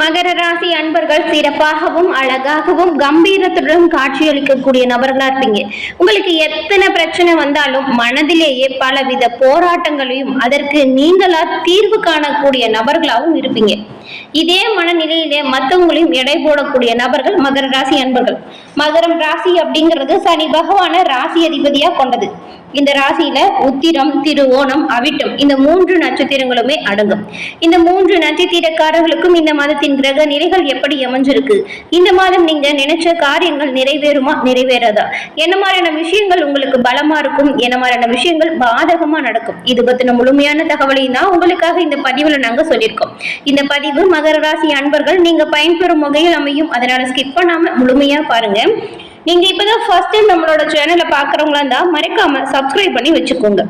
மகர ராசி அன்பர்கள் சிறப்பாகவும் அழகாகவும் கம்பீரத்துடன் காட்சியளிக்கக்கூடிய நபர்களா இருப்பீங்க. உங்களுக்கு எத்தனை பிரச்சனை வந்தாலும் மனதிலேயே பலவித போராட்டங்களையும் அதற்கு நீங்களா தீர்வு காணக்கூடிய நபர்களாகவும் இருப்பீங்க. இதே மனநிலையிலே மற்றவங்களையும் எடை போடக்கூடிய நபர்கள் மகர ராசி அன்பர்கள். மகரம் ராசி அப்படிங்கிறது சனி பகவான ராசி அதிபதியா கொண்டது. இந்த ராசியில உத்திரம் திருவோணம் அவிட்டம் இந்த மூன்று நட்சத்திரங்களுமே அடங்கும். இந்த மூன்று நட்சத்திரக்காரர்களுக்கும் இந்த மாதத்தின் கிரக நிலைகள் எப்படி அமைஞ்சிருக்கு? இந்த மாதம் நீங்க நினைச்ச காரியங்கள் நிறைவேறுமா? நிறைவேறாதா? என்ன மாதிரியான விஷயங்கள் உங்களுக்கு பலமா இருக்கும்? என்ன மாதிரியான விஷயங்கள் பாதகமா நடக்கும்? இது பத்தின முழுமையான தகவலையும் தான் உங்களுக்காக இந்த பதிவுல நாங்க சொல்லியிருக்கோம். இந்த பதிவு மகர ராசி அன்பர்கள் நீங்க பயன்பெறும் வகையில் அமையும். அதனால ஸ்கிப் பண்ணாம முழுமையா பாருங்க. நீங்க இப்பதான் ஃபர்ஸ்ட் டைம் நம்மளோட சேனலை பாக்குறவங்களா இருந்தா மறக்காம சப்ஸ்கிரைப் பண்ணி வச்சுக்கோங்க.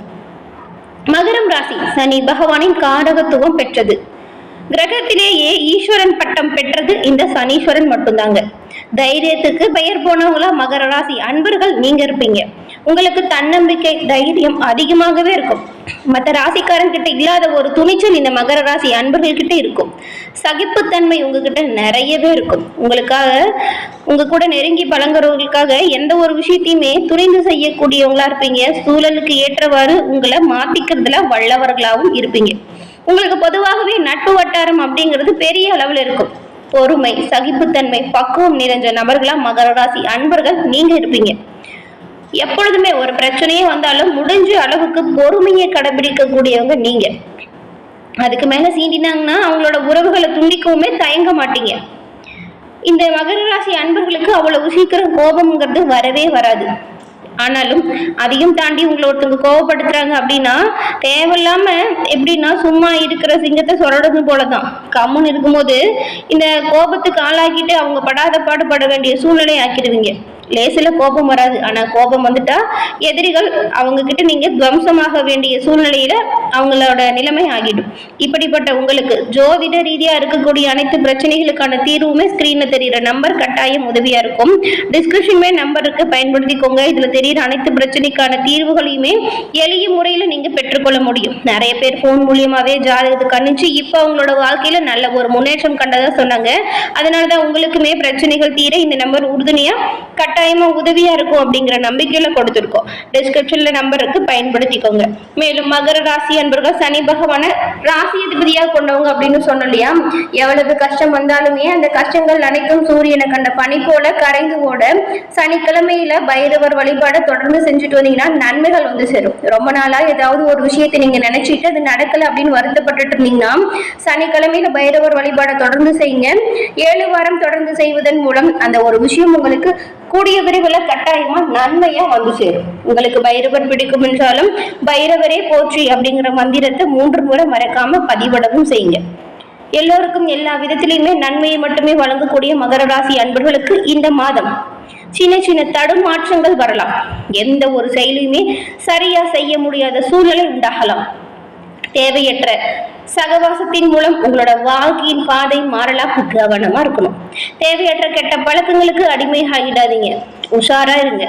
மகரம் ராசி சனி பகவானின் காரகத்துவம் பெற்றது. கிரகத்திலேயே ஈஸ்வரன் பட்டம் பெற்றது இந்த சனீஸ்வரன் மட்டும்தாங்க. தைரியத்துக்கு பெயர் போனவங்களா மகர ராசி அன்பர்கள் நீங்க இருப்பீங்க. உங்களுக்கு தன்னம்பிக்கை தைரியம் அதிகமாகவே இருக்கும். மற்ற ராசிக்காரன் கிட்ட இல்லாத ஒரு துணிச்சல் இந்த மகர ராசி அன்பர்கள் கிட்ட இருக்கும். சகிப்புத்தன்மை உங்ககிட்ட நிறையவே இருக்கும். உங்களுக்காக உங்க கூட நெருங்கி பழங்குறவங்களுக்காக எந்த ஒரு விஷயத்தையுமே துணிந்து செய்யக்கூடியவங்களா இருப்பீங்க. சூழலுக்கு ஏற்றவாறு உங்களை மாத்திக்கிறதுல வல்லவர்களாகவும் இருப்பீங்க. உங்களுக்கு பொதுவாகவே நட்பு வட்டாரம் அப்படிங்கிறது பெரிய அளவில் இருக்கும். பொறுமை சகிப்புத்தன்மை பக்குவம் நிறைஞ்ச நபர்களா மகர ராசி அன்பர்கள் நீங்க இருப்பீங்க. எப்பொழுதுமே ஒரு பிரச்சனையே வந்தாலும் முடிஞ்ச அளவுக்கு பொறுமையை கடைபிடிக்கக்கூடியவங்க நீங்க. அதுக்கு மேல சீண்டினாங்கன்னா அவங்களோட உறவுகளை துண்டிக்கவுமே தயங்க மாட்டீங்க. இந்த மகர ராசி அன்பர்களுக்கு அவ்வளவு சீக்கிரம் கோபம்ங்கிறது வரவே வராது. ஆனாலும் அதையும் தாண்டி உங்களை ஒருத்தவங்க கோவப்படுத்துறாங்க அப்படின்னா தேவையில்லாம எப்படின்னா சும்மா இருக்கிற சிங்கத்தை சொரடுறது போலதான். கம்முன்னு இருக்கும்போது இந்த கோபத்துக்கு ஆளாக்கிட்டு அவங்க படாத பாடுபட வேண்டிய சூழ்நிலை ஆக்கிடுவீங்க. லேசில் கோபம் வராது. ஆனால் கோபம் வந்துட்டா எதிரிகள் அவங்க கிட்ட நீங்க துவம்சமாக வேண்டிய சூழ்நிலையில அவங்களோட நிலைமை ஆகிடும். இப்படிப்பட்ட உங்களுக்கு ஜோதிட ரீதியா இருக்கக்கூடிய அனைத்து பிரச்சனைகளுக்கான தீர்வுமே ஸ்கிரீன்ல தெரிகிற நம்பர் கட்டாயம் உதவியா இருக்கும். டிஸ்கிரிப்ஷன்மே நம்பருக்கு பயன்படுத்திக்கோங்க. இதுல தெரியுற அனைத்து பிரச்சனைக்கான தீர்வுகளையுமே எளிய முறையில நீங்க பெற்றுக்கொள்ள முடியும். நிறைய பேர் போன் மூலியமாவே ஜாதகத்தை கணிச்சு இப்போ அவங்களோட வாழ்க்கையில நல்ல ஒரு முன்னேற்றம் கண்டதா சொன்னாங்க. அதனாலதான் உங்களுக்குமே பிரச்சனைகள் தீர இந்த நம்பர் உறுதுணையா கட்டாயமா உதவியா இருக்கும் அப்படிங்கிற நம்பிக்கையில கொடுத்துருக்கோம். டிஸ்கிரிப்ஷன்ல நம்பர் இருக்கு பயன்படுத்திக்கோங்க. மேலும் மகர ராசி அன்பர்கள் சனி பகவான ராசி அதிபதியாக கொண்டவங்க அப்படின்னு சொன்னோம் இல்லையா எவ்வளவு கஷ்டம் வந்தாலுமே அந்த கஷ்டங்கள் அனைத்தும் சூரியனை கண்ட பனி போல கரைந்து ஓட சனிக்கிழமையில பைரவர் வழிபாடை தொடர்ந்து செஞ்சுட்டு வந்தீங்கன்னா நன்மைகள் வந்து சேரும். ரொம்ப நாளா ஏதாவது ஒரு விஷயத்தை நீங்க நினைச்சிட்டு அது நடக்கல அப்படின்னு வருத்தப்பட்டுட்டு இருந்தீங்கன்னா சனிக்கிழமையில பைரவர் வழிபாடை தொடர்ந்து செய்யுங்க. ஏழு வாரம் தொடர்ந்து செய்வதன் மூலம் அந்த ஒரு விஷயம் உங்களுக்கு கூடிய விரைவில் கட்டாயமா நன்மையா வந்து சேரும். உங்களுக்கு பைரவர் பிடிக்கும் என்றாலும் பைரவரே போற்றி அப்படிங்கிற மந்திரத்தை மூன்று முறை மறக்காம பதிவிடவும் செய்யுங்க. எல்லோருக்கும் எல்லா விதத்திலையுமே நன்மையை மட்டுமே வழங்கக்கூடிய மகர ராசி அன்பர்களுக்கு இந்த மாதம் சின்ன சின்ன தடுமாற்றங்கள் வரலாம். எந்த ஒரு செயலையுமே சரியா செய்ய முடியாத சூழ்நிலை உண்டாகலாம். தேவையற்ற சகவாசத்தின் மூலம் உங்களோட வாழ்க்கையின் பாதை மாறலாம். கவனமா இருக்கணும். தேவையற்ற கெட்ட பழக்கங்களுக்கு அடிமை ஆகிடாதீங்க உஷாரா இருங்க.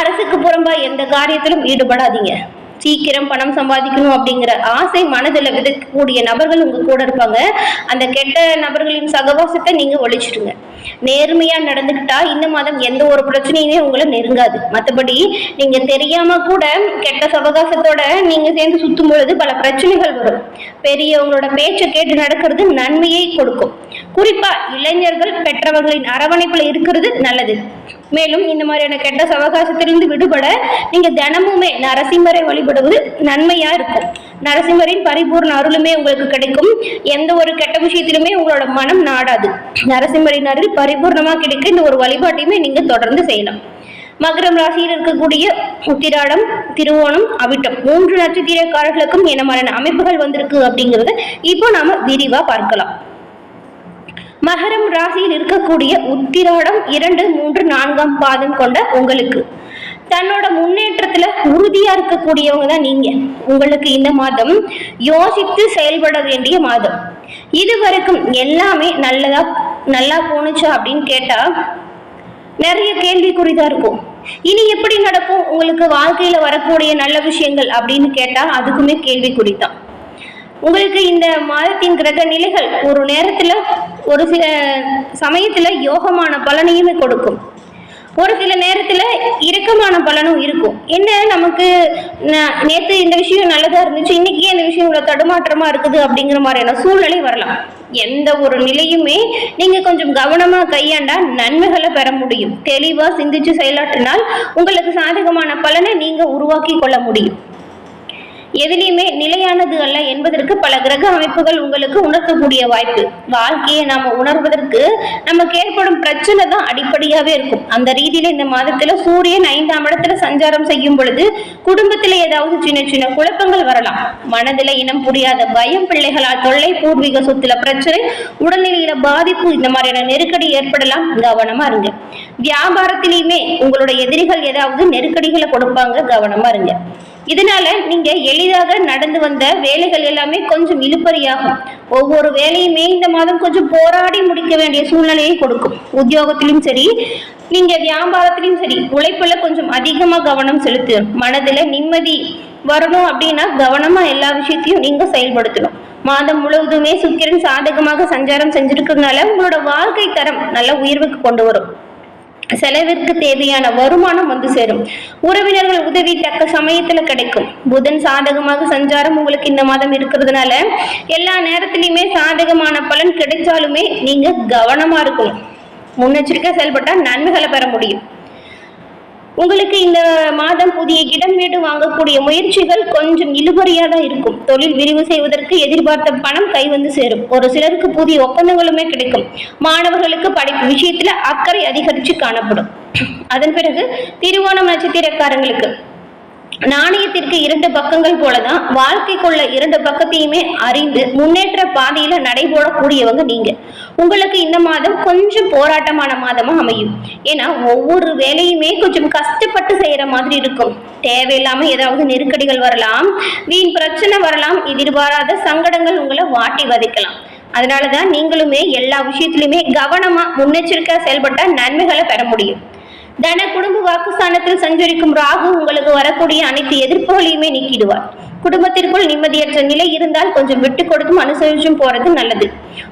அரசுக்கு புறம்பா எந்த காரியத்திலும் ஈடுபடாதீங்க. சீக்கிரம் பணம் சம்பாதிக்கணும் அப்படிங்கிற ஆசை மனதில் விதைக்கக்கூடிய நபர்கள் உங்க கூட இருப்பாங்க. அந்த கெட்ட நபர்களின் சகவாசத்தை நீங்க ஒழிச்சிடுங்க. நேர்மையா நடந்துக்கிட்டா இந்த மாதம் எந்த ஒரு பிரச்சனையுமே உங்களை நெருங்காது. மற்றபடி நீங்க தெரியாம கூட கெட்ட சவகாசத்தோட நீங்க சேர்ந்து சுத்தும் பொழுது பல பிரச்சனைகள் வரும். பெரியவங்களோட பேச்சை கேட்டு நடக்கிறது நன்மையை கொடுக்கும். குறிப்பா இளைஞர்கள் பெற்றவர்களின் அரவணைப்புல இருக்கிறது நல்லது. மேலும் இந்த மாதிரியான கெட்ட சவகாசத்திலிருந்து விடுபட நீங்க தினமுமே நரசிம்மரை வழிபடுவது நன்மையா இருக்கும். நரசிம்மரின் பரிபூர்ண அருளுமே உங்களுக்கு கிடைக்கும். எந்த ஒரு கெட்ட விஷயத்திலுமே உங்களோட மனம் நாடாது. நரசிம்மரின் அருள் பரிபூர்ணமா கிடைக்க இந்த ஒரு வழிபாட்டையுமே நீங்க தொடர்ந்து செய்யலாம். மகரம் ராசியில் இருக்கக்கூடிய உத்திராடம் திருவோணம் அவிட்டம் மூன்று நட்சத்திரக்காரர்களுக்கும் என்ன மாதிரியான அமைப்புகள் வந்திருக்கு அப்படிங்கிறத இப்போ நாம விரிவா பார்க்கலாம். மகரம் ராசியில் இருக்கக்கூடிய உத்திராடம் இரண்டு மூன்று நான்காம் பாதம் கொண்ட உங்களுக்கு. தன்னோட முன்னேற்றத்துல உறுதியா இருக்கக்கூடியவங்க தான் நீங்க. உங்களுக்கு இந்த மாதம் யோசித்து செயல்பட வேண்டிய மாதம். இது வரைக்கும் எல்லாமே நல்லதா நல்லா போணுச்சா அப்படின்னு கேட்டா நிறைய கேள்விக்குறிதான் இருக்கும். இனி எப்படி நடக்கும்? உங்களுக்கு வாழ்க்கையில வரக்கூடிய நல்ல விஷயங்கள் அப்படின்னு கேட்டா அதுக்குமே கேள்விக்குறிதான் உங்களுக்கு இந்த மாதத்தின் கிரக நிலைகள் ஒரு நேரத்தில் ஒரு சில சமயத்தில் யோகமான பலனையுமே கொடுக்கும். ஒரு சில நேரத்தில் இறுக்கமான பலனும் இருக்கும். என்ன நமக்கு ந- இந்த விஷயம் நல்லதாக இருந்துச்சு இன்னைக்கு இந்த விஷயம் இவ்வளவு தடுமாற்றமாக இருக்குது அப்படிங்கிற மாதிரியான சூழ்நிலை வரலாம். எந்த ஒரு நிலையுமே நீங்கள் கொஞ்சம் கவனமாக கையாண்டா நன்மைகளை பெற முடியும். தெளிவாக சிந்திச்சு செயலாற்றினால் உங்களுக்கு சாதகமான பலனை நீங்கள் உருவாக்கி கொள்ள முடியும். எதிலையுமே நிலையானது அல்ல என்பதற்கு பல கிரக அமைப்புகள் உங்களுக்கு உணர்த்தக்கூடிய வாய்ப்பு. வாழ்க்கையை நாம உணர்வதற்கு நமக்கு ஏற்படும் பிரச்சனை தான் அடிப்படையாவே இருக்கும். அந்த ரீதியில இந்த மாதத்துல சூரியன் ஐந்தாம் இடத்துல சஞ்சாரம் செய்யும் பொழுது குடும்பத்துல ஏதாவது சின்ன சின்ன குழப்பங்கள் வரலாம். மனதில இனம் புரியாத பயம் பிள்ளைகளால் தொல்லை பூர்வீக சொத்துல பிரச்சனை உடல்நிலையில பாதிப்பு இந்த மாதிரியான நெருக்கடி ஏற்படலாம். கவனமா இருங்க. வியாபாரத்திலையுமே உங்களோட எதிரிகள் ஏதாவது நெருக்கடிகளை கொடுப்பாங்க. கவனமா இருங்க. இதனால நீங்க எளிதாக நடந்து வந்த வேலைகள் எல்லாமே கொஞ்சம் இழுப்பறியாகும் ஒவ்வொரு வேலையுமே இந்த மாதம் கொஞ்சம் போராடி முடிக்க வேண்டிய சூழ்நிலையை கொடுக்கும். உத்தியோகத்திலும் சரி நீங்க வியாபாரத்திலும் சரி உழைப்புல கொஞ்சம் அதிகமா கவனம் செலுத்து. மனதுல நிம்மதி வரணும் அப்படின்னா கவனமா எல்லா விஷயத்தையும் நீங்க செயல்படுத்தணும். மாதம் முழுவதுமே சுக்கிரன் சாதகமாக சஞ்சாரம் செஞ்சிருக்கிறதுனால உங்களோட வாழ்க்கை தரம் நல்ல உயர்வுக்கு கொண்டு வரும். செலவிற்கு தேவையான வருமானம் வந்து சேரும். உறவினர்கள் உதவி தக்க சமயத்துல கிடைக்கும். புதன் சாதகமாக சஞ்சாரம் உங்களுக்கு இந்த மாதம் இருக்கிறதுனால எல்லா நேரத்திலையுமே சாதகமான பலன் கிடைச்சாலுமே நீங்க கவனமா இருக்கணும். முன்னெச்சரிக்கை செயல்பட்டா நன்மைகளை பெற முடியும். உங்களுக்கு இந்த மாதம் புதிய இடம் வீடு வாங்கக்கூடிய முயற்சிகள் கொஞ்சம் இழுபறியாக தான் இருக்கும். தொழில் விரிவு செய்வதற்கு எதிர்பார்த்த பணம் கை வந்து சேரும். ஒரு சிலருக்கு புதிய ஒப்பந்தங்களுமே கிடைக்கும். மாணவர்களுக்கு படிப்பு விஷயத்துல அக்கறை அதிகரித்து காணப்படும். அதன் பிறகு திருவோணம் நட்சத்திரக்காரங்களுக்கு நாணயத்திற்கு இரண்டு பக்கங்கள் போலதான் வாழ்க்கைக்குள்ள இரண்டு பக்கத்தையுமே அறிந்து முன்னேற்ற பாதையில நடைபோடக்கூடியவங்க நீங்க. உங்களுக்கு இந்த மாதம் கொஞ்சம் போராட்டமான மாதமா அமையும். ஏன்னா ஒவ்வொரு வேலையுமே கொஞ்சம் கஷ்டப்பட்டு செய்யற மாதிரி இருக்கும். தேவையில்லாம ஏதாவது நெருக்கடிகள் வரலாம் வீண் பிரச்சனை வரலாம் எதிர்பாராத சங்கடங்கள் உங்களை வாட்டி வதைக்கலாம். அதனாலதான் நீங்களுமே எல்லா விஷயத்திலுமே கவனமா முன்னெச்சரிக்கையா செயல்பட்டா நன்மைகளை பெற முடியும். தன குடும்ப வாக்குஸ்தானத்தில் சஞ்சரிக்கும் ராகு உங்களுக்கு வரக்கூடிய அனைத்து எதிர்ப்புகளையுமே நீக்கிடுவார். குடும்பத்திற்குள் நிம்மதியற்ற நிலை இருந்தால் கொஞ்சம் விட்டு கொடுத்தும் அனுசரிச்சும் போறது நல்லது.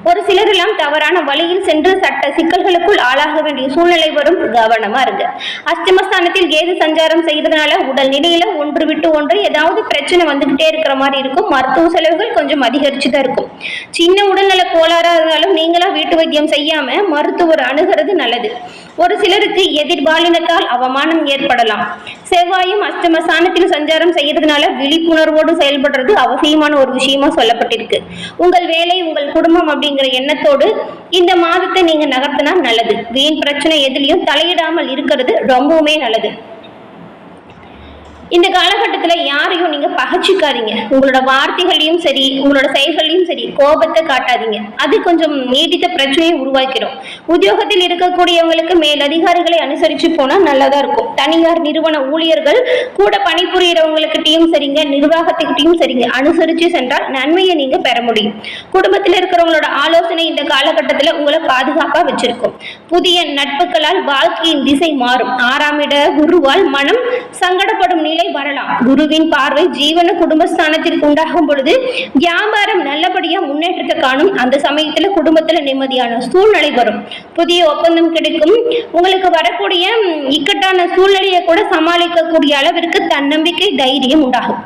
ஒரு சிலரெல்லாம் தவறான வழியில் சென்று சட்ட சிக்கல்களுக்குள் ஆளாக வேண்டிய சூழ்நிலை வரும் கவனமா இருங்க. அஷ்டமஸ்தானத்தில் கேது சஞ்சாரம் செய்வதனால உடல் நிலையில ஒன்று விட்டு ஒன்று ஏதாவது பிரச்சனை வந்துகிட்டே இருக்கிற மாதிரி இருக்கும். மருத்துவ செலவுகள் கொஞ்சம் அதிகரிச்சு தான் இருக்கும். சின்ன உடல்நல கோளாறா இருந்தாலும் நீங்களா வீட்டு வைத்தியம் செய்யாம மருத்துவர் அணுகிறது நல்லது. ஒரு சிலருக்கு எதிர்பாலினத்தால் அவமானம் ஏற்படலாம். செவ்வாயும் அஷ்டம சஞ்சாரம் செய்யறதுனால விழிப்புணர்வோடு செயல்படுறது அவசியமான ஒரு விஷயமா சொல்லப்பட்டிருக்கு. உங்கள் வேலை உங்கள் குடும்பம் அப்படிங்கிற எண்ணத்தோடு இந்த மாதத்தை நீங்க நகர்த்தினா நல்லது. வீண் பிரச்சனை எதுலயும் தலையிடாமல் இருக்கிறது ரொம்பவுமே நல்லது. இந்த காலகட்டத்தில் யாரையும் நீங்கள் பகச்சிக்காதீங்க. உங்களோட வார்த்தைகளையும் சரி உங்களோட செயல்களையும் சரி கோபத்தை காட்டாதீங்க. அது கொஞ்சம் நீடித்த பிரச்சனையை உருவாக்கிடும் உத்தியோகத்தில் இருக்கக்கூடியவங்களுக்கு மேல் அதிகாரிகளை போனால் நல்லதாக இருக்கும். தனியார் நிறுவன ஊழியர்கள் கூட பணிபுரியறவங்களுக்கிட்டையும் சரிங்க நிர்வாகத்துக்கிட்டையும் சரிங்க அனுசரித்து சென்றால் நன்மையை நீங்கள் பெற முடியும். குடும்பத்தில் இருக்கிறவங்களோட ஆலோசனை இந்த காலகட்டத்தில் உங்களை பாதுகாப்பாக வச்சிருக்கும். புதிய நட்புகளால் வாழ்க்கையின் திசை மாறும். ஆறாம் இட குருவால் மனம் சங்கடப்படும் நிலை வரலாம். குருவின் பார்வை ஜீவன குடும்பஸ்தானத்திற்கு உண்டாகும் பொழுது வியாபாரம் நல்லபடியா முன்னேற்றத்தை காணும் அந்த சமயத்துல குடும்பத்துல நிம்மதியான சூழ்நிலை வரும். புதிய ஒப்பந்தம் கிடைக்கும். உங்களுக்கு வரக்கூடிய இக்கட்டான சூழ்நிலையை கூட சமாளிக்கக்கூடிய அளவிற்கு தன்னம்பிக்கை தைரியம் உண்டாகும்.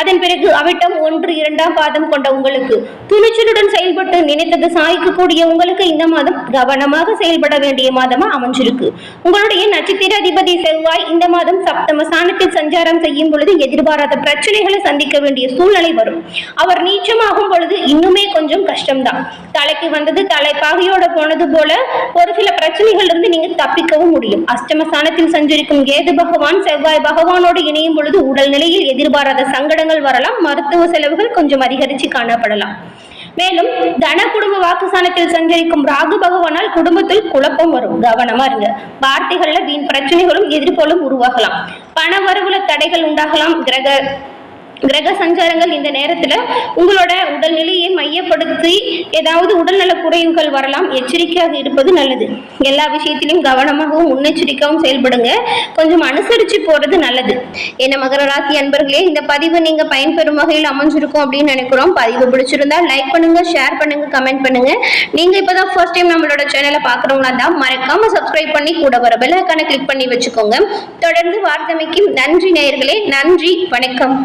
அதன் பிறகு அவிட்டம் ஒன்று இரண்டாம் பாதம் கொண்ட உங்களுக்கு. துணிச்சலுடன் செயல்பட்டு நினைத்தது சாய்க்கக்கூடிய உங்களுக்கு இந்த மாதம் கவனமாக செயல்பட வேண்டிய மாதமா அமைஞ்சிருக்கு. உங்களுடைய நட்சத்திர அதிபதி செவ்வாய் இந்த மாதம் சப்தம ஸ்தானத்தில் சஞ்சாரம் செய்யும் பொழுது எதிர்பாராத பிரச்சனைகளை சந்திக்க வேண்டிய சூழ்நிலை வரும். அவர் நீச்சமாகும் பொழுது இன்னுமே கொஞ்சம் கஷ்டம்தான். தலைக்கு வந்தது தலைப்பாகையோட போனது போல ஒரு சில பிரச்சனைகள் இருந்து நீங்க தப்பிக்கவும் முடியும். அஷ்டமஸ்தானத்தில் சஞ்சரிக்கும் கேது பகவான் செவ்வாய் பகவானோடு இணையும் பொழுது உடல் நிலையில் எதிர்பாராத சங்கடங்கள் வரலாம். மருத்துவ செலவுகள் கொஞ்சம் அதிகரித்து காணப்படலாம். மேலும் தன குடும்ப வாக்குஸ்தானத்தில் சஞ்சரிக்கும் ராகு பகவானால் குடும்பத்தில் குழப்பம் வரும். கவனமா இருங்க. வார்த்தைகள்ல வீண் பிரச்சனைகளும் எதிர்ப்புகளும் உருவாகலாம். பண வரவுல தடைகள் உண்டாகலாம். கிரக கிரக சஞ்சாரங்கள் இந்த நேரத்துல உங்களோட உடல்நிலையை மையப்படுத்தி ஏதாவது உடல்நல குறைவுகள் வரலாம் எச்சரிக்கையாக இருப்பது நல்லது. எல்லா விஷயத்திலும் கவனமாகவும் முன்னெச்சரிக்கையாகவும் செயல்படுங்க. கொஞ்சம் அனுசரிச்சு போறது நல்லது. என்ன மகர ராசி அன்பர்களே இந்த பதிவு நீங்க பயன்பெறும் வகையில் அமைஞ்சிருக்கும் அப்படின்னு நினைக்கிறோம். பதிவு பிடிச்சிருந்தா லைக் பண்ணுங்க ஷேர் பண்ணுங்க கமெண்ட் பண்ணுங்க. நீங்க இப்பதான் ஃபர்ஸ்ட் டைம் நம்மளோட சேனலை பாக்குறவங்களா தான் மறக்காம சப்ஸ்கிரைப் பண்ணி கூட வர பெல் ஐக்கானை கிளிக் பண்ணி வச்சுக்கோங்க. தொடர்ந்து வார்த்தமைக்கு நன்றி நேயர்களே நன்றி வணக்கம்.